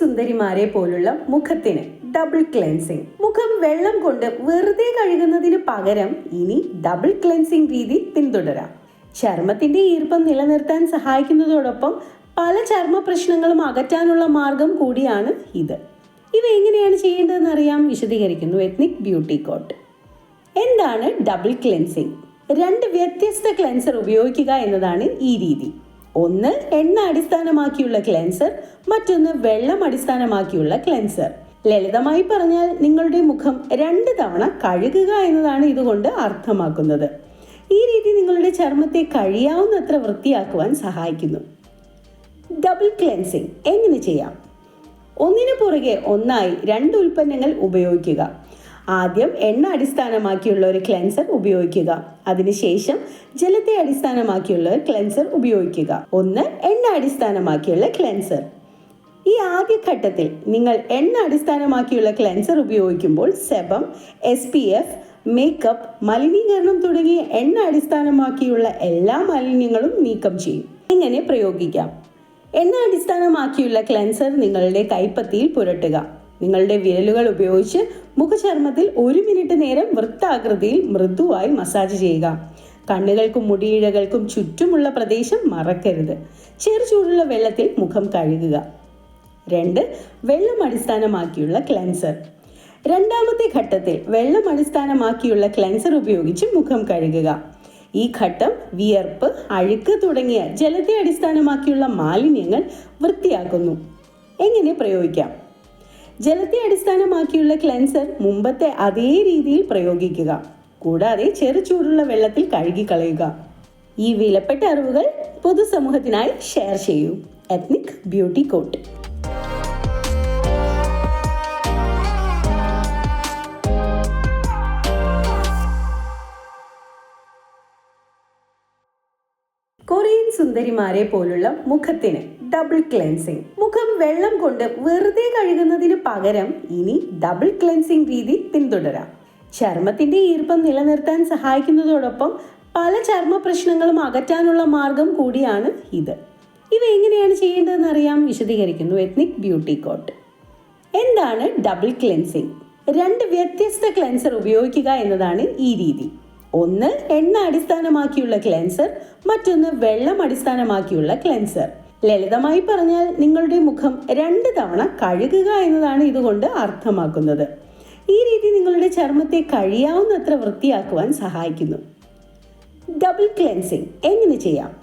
സുന്ദരിമാരെ പോലുള്ള മുഖത്തിന് double cleansing മുഖം വെള്ളം കൊണ്ട് വെറുതെ കഴുകുന്നതിന് പകരം ഇനി ഡബിൾ ക്ലെൻസിങ് രീതി പിന്തുടരാം. ചർമ്മത്തിന്റെ ഈർപ്പം നിലനിർത്താൻ സഹായിക്കുന്നതോടൊപ്പം പല ചർമ്മ പ്രശ്നങ്ങളും അകറ്റാനുള്ള മാർഗം കൂടിയാണ് ഇത്. ഇവ എങ്ങനെയാണ് ചെയ്യേണ്ടതെന്ന് അറിയാം വിശദീകരിക്കുന്നു എത്നിക് ബ്യൂട്ടി കോട്ട് എന്താണ് ഡബിൾ ക്ലെൻസിങ് രണ്ട് വ്യത്യസ്ത ക്ലെൻസർ ഉപയോഗിക്കുക എന്നതാണ് ഈ രീതി. ഒന്ന് എണ്ണ അടിസ്ഥാനമാക്കിയുള്ള ക്ലെൻസർ മറ്റൊന്ന് വെള്ളം അടിസ്ഥാനമാക്കിയുള്ള ക്ലെൻസർ ലളിതമായി പറഞ്ഞാൽ നിങ്ങളുടെ മുഖം രണ്ട് തവണ കഴുകുക എന്നതാണ് ഇതുകൊണ്ട് അർത്ഥമാക്കുന്നത്. ഈ രീതി നിങ്ങളുടെ ചർമ്മത്തെ കഴിയാവുന്നത്ര വൃത്തിയാക്കുവാൻ സഹായിക്കുന്നു. ഡബിൾ ക്ലെൻസിങ് എങ്ങനെ ചെയ്യാം? ഒന്നിനു പുറകെ ഒന്നായി രണ്ട് ഉൽപ്പന്നങ്ങൾ ഉപയോഗിക്കുക. ആദ്യം എണ്ണ അടിസ്ഥാനമാക്കിയുള്ള ഒരു ക്ലെൻസർ ഉപയോഗിക്കുക. അതിനുശേഷം ജലത്തെ അടിസ്ഥാനമാക്കിയുള്ള ഒരു ക്ലെൻസർ ഉപയോഗിക്കുക. ഒന്ന് എണ്ണ അടിസ്ഥാനമാക്കിയുള്ള ക്ലെൻസർ ഈ ആദ്യ ഘട്ടത്തിൽ നിങ്ങൾ എണ്ണ അടിസ്ഥാനമാക്കിയുള്ള ക്ലെൻസർ ഉപയോഗിക്കുമ്പോൾ sebum S P F makeup മലിനീകരണം തുടങ്ങിയ എണ്ണ അടിസ്ഥാനമാക്കിയുള്ള എല്ലാ മാലിന്യങ്ങളും നീക്കം ചെയ്യും. ഇങ്ങനെ പ്രയോഗിക്കാം. എണ്ണ അടിസ്ഥാനമാക്കിയുള്ള ക്ലെൻസർ നിങ്ങളുടെ കൈപ്പത്തിയിൽ പുരട്ടുക. നിങ്ങളുടെ വിരലുകൾ ഉപയോഗിച്ച് മുഖചർമ്മത്തിൽ ഒരു മിനിറ്റ് നേരം വൃത്താകൃതിയിൽ മൃദുവായി മസാജ് ചെയ്യുക. കണ്ണുകൾക്കും മുടിയിഴകൾക്കും ചുറ്റുമുള്ള പ്രദേശം മറക്കരുത്. ചെറു ചൂടുള്ള വെള്ളത്തിൽ മുഖം കഴുകുക. രണ്ട് വെള്ളം അടിസ്ഥാനമാക്കിയുള്ള ക്ലെൻസർ രണ്ടാമത്തെ ഘട്ടത്തിൽ വെള്ളം അടിസ്ഥാനമാക്കിയുള്ള ക്ലെൻസർ ഉപയോഗിച്ച് മുഖം കഴുകുക. ഈ ഘട്ടം വിയർപ്പ് അഴുക്ക് തുടങ്ങിയ ജലത്തെ അടിസ്ഥാനമാക്കിയുള്ള മാലിന്യങ്ങൾ വൃത്തിയാക്കുന്നു. എങ്ങനെ പ്രയോഗിക്കാം? ജലത്തെ അടിസ്ഥാനമാക്കിയുള്ള ക്ലെൻസർ മുമ്പത്തെ അതേ രീതിയിൽ പ്രയോഗിക്കുക. കൂടാതെ ചെറു ചൂടുള്ള വെള്ളത്തിൽ കഴുകിക്കളയുക. ഈ വിലപ്പെട്ട അറിവുകൾ പൊതുസമൂഹത്തിനായി ഷെയർ ചെയ്യൂ. എത്നിക് ബ്യൂട്ടി കോട്ട് സുന്ദരിമാരെ പോലുള്ള മുഖത്തിന് ഡബിൾ ക്ലെൻസിങ് മുഖം വെള്ളം കൊണ്ട് വെറുതെ കഴുകുന്നതിന് പകരം ഇനി ഡബിൾ ക്ലെൻസിംഗ് രീതി പിന്തുടരാം. ചർമ്മത്തിന്റെ ഈർപ്പം നിലനിർത്താൻ സഹായിക്കുന്നതോടൊപ്പം പല ചർമ്മ പ്രശ്നങ്ങളും അകറ്റാനുള്ള മാർഗം കൂടിയാണ് ഇത്. ഇവ എങ്ങനെയാണ് ചെയ്യേണ്ടതെന്ന് അറിയാം വിശദീകരിക്കുന്നു എത്നിക് ബ്യൂട്ടി കോട്ട് എന്താണ് ഡബിൾ ക്ലെൻസിങ് രണ്ട് വ്യത്യസ്ത ക്ലെൻസർ ഉപയോഗിക്കുക എന്നതാണ് ഈ രീതി. ഒന്ന് എണ്ണ അടിസ്ഥാനമാക്കിയുള്ള ക്ലെൻസർ മറ്റൊന്ന് വെള്ളം അടിസ്ഥാനമാക്കിയുള്ള ക്ലെൻസർ ലളിതമായി പറഞ്ഞാൽ നിങ്ങളുടെ മുഖം രണ്ട് തവണ കഴുകുക എന്നതാണ് ഇതുകൊണ്ട് അർത്ഥമാക്കുന്നത്. ഈ രീതി നിങ്ങളുടെ ചർമ്മത്തെ കഴിയാവുന്നത്ര വൃത്തിയാക്കുവാൻ സഹായിക്കുന്നു. ഡബിൾ ക്ലെൻസിങ് എങ്ങനെ ചെയ്യാം?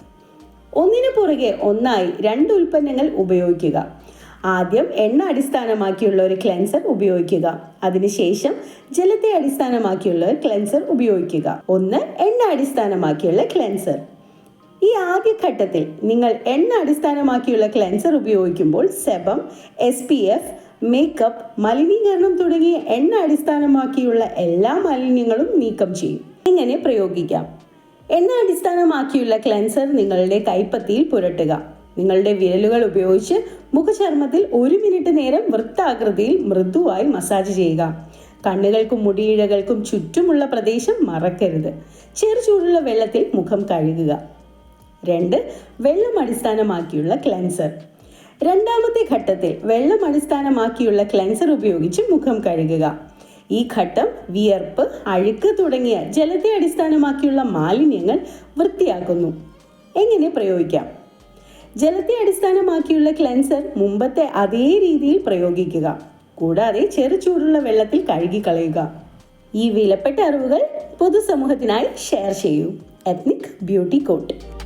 ഒന്നിനു പുറകെ ഒന്നായി രണ്ട് ഉൽപ്പന്നങ്ങൾ ഉപയോഗിക്കുക. ആദ്യം എണ്ണ അടിസ്ഥാനമാക്കിയുള്ള ഒരു ക്ലെൻസർ ഉപയോഗിക്കുക. അതിനുശേഷം ജലത്തെ അടിസ്ഥാനമാക്കിയുള്ള ഒരു ക്ലെൻസർ ഉപയോഗിക്കുക. ഒന്ന് എണ്ണ അടിസ്ഥാനമാക്കിയുള്ള ക്ലെൻസർ ഈ ആദ്യഘട്ടത്തിൽ നിങ്ങൾ എണ്ണ അടിസ്ഥാനമാക്കിയുള്ള ക്ലെൻസർ ഉപയോഗിക്കുമ്പോൾ sebum S P F makeup മലിനീകരണം തുടങ്ങിയ എണ്ണ അടിസ്ഥാനമാക്കിയുള്ള എല്ലാ മാലിന്യങ്ങളും നീക്കം ചെയ്യും. എങ്ങനെ പ്രയോഗിക്കാം. എണ്ണ അടിസ്ഥാനമാക്കിയുള്ള ക്ലെൻസർ നിങ്ങളുടെ കൈപ്പത്തിയിൽ പുരട്ടുക. നിങ്ങളുടെ വിരലുകൾ ഉപയോഗിച്ച് മുഖചർമ്മത്തിൽ ഒരു മിനിറ്റ് നേരം വൃത്താകൃതിയിൽ മൃദുവായി മസാജ് ചെയ്യുക. കണ്ണുകൾക്കും മുടിയിഴകൾക്കും ചുറ്റുമുള്ള പ്രദേശം മറക്കരുത്. ചെറു ചൂടുള്ള വെള്ളത്തിൽ മുഖം കഴുകുക. രണ്ട് വെള്ളം അടിസ്ഥാനമാക്കിയുള്ള ക്ലെൻസർ രണ്ടാമത്തെ ഘട്ടത്തിൽ വെള്ളം അടിസ്ഥാനമാക്കിയുള്ള ക്ലെൻസർ ഉപയോഗിച്ച് മുഖം കഴുകുക. ഈ ഘട്ടം വിയർപ്പ് അഴുക്ക് തുടങ്ങിയ ജലത്തെ അടിസ്ഥാനമാക്കിയുള്ള മാലിന്യങ്ങൾ വൃത്തിയാക്കുന്നു. എങ്ങനെ പ്രയോഗിക്കാം? ജലത്തെ അടിസ്ഥാനമാക്കിയുള്ള ക്ലെൻസർ മുമ്പത്തെ അതേ രീതിയിൽ പ്രയോഗിക്കുക. കൂടാതെ ചെറു ചൂടുള്ള വെള്ളത്തിൽ കഴുകിക്കളയുക. ഈ വിലപ്പെട്ട അറിവുകൾ പൊതുസമൂഹത്തിനായി ഷെയർ ചെയ്യൂ. Ethnic beauty coat